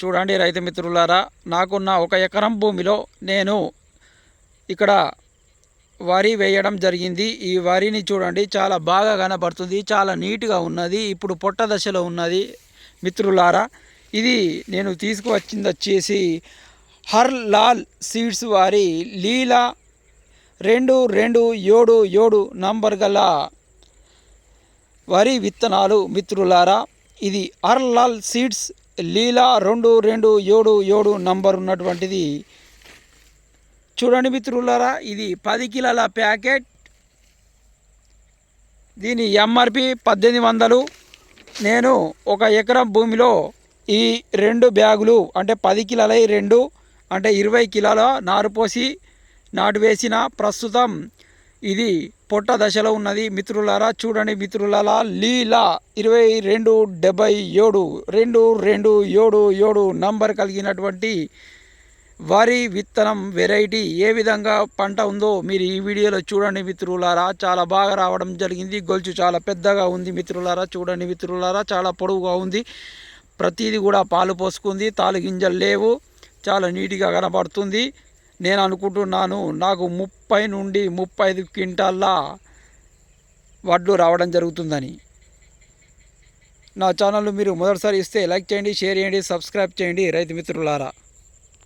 చూడండి రైతు మిత్రులారా నాకున్న ఒక ఎకరం భూమిలో నేను ఇక్కడ వరి వేయడం జరిగింది. ఈ వరిని చూడండి చాలా బాగా కనబడుతుంది చాలా నీట్గా ఉన్నది ఇప్పుడు పొట్ట దశలో ఉన్నది మిత్రులారా. ఇది నేను తీసుకువచ్చింది వచ్చేసి హర్ లాల్ సీడ్స్ వారి లీలా రెండు రెండు ఏడు ఏడు నంబర్ గల వరి విత్తనాలు మిత్రులారా. ఇది అర్లాల్ సీడ్స్ లీలా రెండు రెండు ఏడు ఏడు నంబర్ ఉన్నటువంటిది. చూడండి మిత్రులారా ఇది పది కిలోల ప్యాకెట్. దీని ఎంఆర్పి పద్దెనిమిది వందలు. నేను ఒక ఎకరం భూమిలో ఈ రెండు బ్యాగులు అంటే పది కిలోల రెండు అంటే ఇరవై కిలోల నారు పోసి నాటు వేసిన ప్రస్తుతం ఇది పొట్ట దశలో ఉన్నది. మిత్రులారా చూడండి మిత్రులారా లీలా ఇరవై రెండు డెబ్బై ఏడు రెండు రెండు ఏడు ఏడు నంబర్ కలిగినటువంటి వరి విత్తనం వెరైటీ ఏ విధంగా పంట ఉందో మీరు ఈ వీడియోలో చూడండి మిత్రులారా. చాలా బాగా రావడం జరిగింది. గొలుచు చాలా పెద్దగా ఉంది మిత్రులారా. చూడండి మిత్రులారా చాలా పొడవుగా ఉంది. ప్రతిదీ కూడా పాలు పోసుకుంది. తాలు గింజలు లేవు. చాలా నీట్గా కనబడుతుంది నేను అనుకుంటున్నాను నాకు ముప్పై నుండి ముప్పై ఐదు క్వింటాల్లా వడ్లు రావడం జరుగుతుందని. నా ఛానల్ మీరు మొదటిసారి ఇస్తే లైక్ చేయండి షేర్ చేయండి సబ్స్క్రైబ్ చేయండి రైతు మిత్రులారా.